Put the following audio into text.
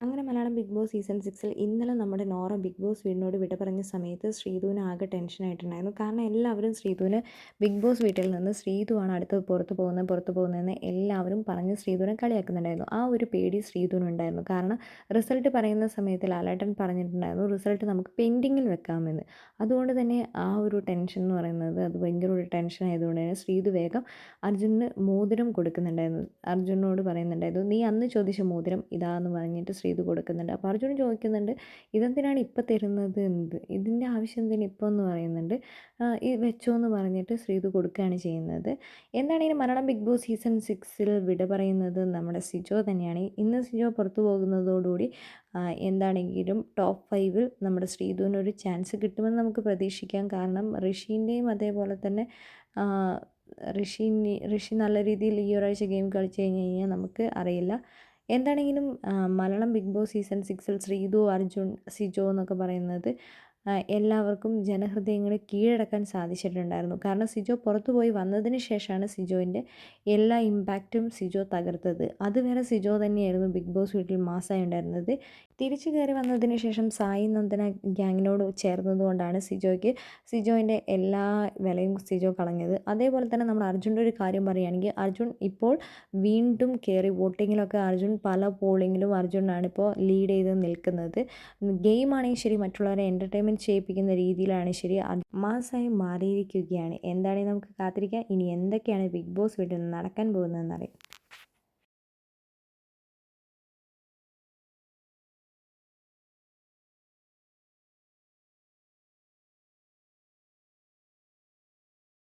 അങ്ങനെ Malayalam big boss season സിക്സിൽ ഇന്നലെ നമ്മുടെ നോറ ബിഗ് ബോസ് വീടിനോട് വിട പറഞ്ഞ സമയത്ത് ശ്രീധുവിന് ആകെ ടെൻഷനായിട്ടുണ്ടായിരുന്നു കാരണം എല്ലാവരും ശ്രീധുവിന് ബിഗ് ബോസ് വീട്ടിൽ നിന്ന് ശ്രീധുവാണ് അടുത്ത് പുറത്ത് പോകുന്നത് പുറത്ത് പോകുന്നതെന്ന് എല്ലാവരും പറഞ്ഞ് ശ്രീധുവിനെ കളിയാക്കുന്നുണ്ടായിരുന്നു. ആ ഒരു പേടി ശ്രീധുവിനുണ്ടായിരുന്നു. കാരണം റിസൾട്ട് പറയുന്ന സമയത്ത് ലാലേട്ടൻ പറഞ്ഞിട്ടുണ്ടായിരുന്നു റിസൾട്ട് നമുക്ക് പെൻഡിങ്ങിൽ വെക്കാമെന്ന്. അതുകൊണ്ട് തന്നെ ആ ഒരു ടെൻഷൻ എന്ന് പറയുന്നത് അത് ഭയങ്കര ഒരു ടെൻഷൻ ആയതുകൊണ്ട് തന്നെ ശ്രീധു വേഗം അർജുനന് മോതിരം കൊടുക്കുന്നുണ്ടായിരുന്നു. അർജുനോട് പറയുന്നുണ്ടായിരുന്നു നീ അന്ന് ചോദിച്ച മോതിരം ഇതാന്ന് പറഞ്ഞിട്ട് ചെയ്ത് കൊടുക്കുന്നുണ്ട്. അപ്പോൾ അർജുൻ ചോദിക്കുന്നുണ്ട് ഇതെന്തിനാണ് ഇപ്പം തരുന്നത്? എന്ത്? ഇതിന്റെ ആവശ്യം എന്തിനാണ് ഇപ്പോൾ എന്ന് പറയുന്നുണ്ട്. ഈ വെച്ചോ എന്ന് പറഞ്ഞിട്ട് ശ്രീതു കൊടുക്കുകയാണ് ചെയ്യുന്നത്. എന്താണ് ഈ മലയാളം ബിഗ് ബോസ് സീസൺ സിക്സിൽ വിട പറയുന്നത്? നമ്മുടെ സിജോ തന്നെയാണ്. ഇന്ന് സിജോ പുറത്തു പോകുന്നതോടുകൂടി എന്താണെങ്കിലും ടോപ്പ് ഫൈവിൽ നമ്മുടെ ശ്രീധുവിനൊരു ചാൻസ് കിട്ടുമെന്ന് നമുക്ക് പ്രതീക്ഷിക്കാം. കാരണം ഋഷീന്റെയും അതേപോലെ തന്നെ ഋഷി ഋഷി നല്ല രീതിയിൽ ഈ ഒരാഴ്ച ഗെയിം കളിച്ചു കഴിഞ്ഞ് കഴിഞ്ഞാൽ നമുക്ക് അറിയില്ല. എന്താണെങ്കിലും മലയാളം ബിഗ് ബോസ് സീസൺ സിക്സിൽ ശ്രീതു അർജുൻ സിജോ എന്നൊക്കെ പറയുന്നത് എല്ലാവർക്കും ജനഹൃദയങ്ങളെ കീഴടക്കാൻ സാധിച്ചിട്ടുണ്ടായിരുന്നു. കാരണം സിജോ പുറത്തു പോയി വന്നതിന് ശേഷമാണ് സിജോയിന്റെ എല്ലാ ഇമ്പാക്റ്റും സിജോ തകർത്തത്. അതുവരെ സിജോ തന്നെയായിരുന്നു ബിഗ് ബോസ് വീട്ടിൽ മാസമായി ഉണ്ടായിരുന്നത് തിരിച്ചു കയറി വന്നതിന് ശേഷം സായി നന്ദന ഗ്യാങ്ങിനോട് ചേർന്നതുകൊണ്ടാണ് സിജോയ്ക്ക് സിജോയിന്റെ എല്ലാ വിലയും സിജോ കളഞ്ഞത്. അതേപോലെ തന്നെ നമ്മൾ അർജുന്റെ ഒരു കാര്യം പറയുകയാണെങ്കിൽ അർജുൻ ഇപ്പോൾ വീണ്ടും കയറി വോട്ടിങ്ങിലൊക്കെ അർജുൻ പല പോളിങ്ങിലും അർജുനാണ് ഇപ്പോൾ ലീഡ് ചെയ്ത് നിൽക്കുന്നത്. ഗെയിമാണെങ്കിൽ ശരി മറ്റുള്ളവരെ എന്റർടൈൻമെന്റ് ചെയ്യിപ്പിക്കുന്ന രീതിയിലാണ് ശരി. മാസമായി മാറിയിരിക്കുകയാണ്. എന്താണെങ്കിൽ നമുക്ക് കാത്തിരിക്കാം. ഇനി എന്തൊക്കെയാണ് ബിഗ് ബോസ് വീട്ടിൽ നടക്കാൻ പോകുന്നതെന്നറിയാം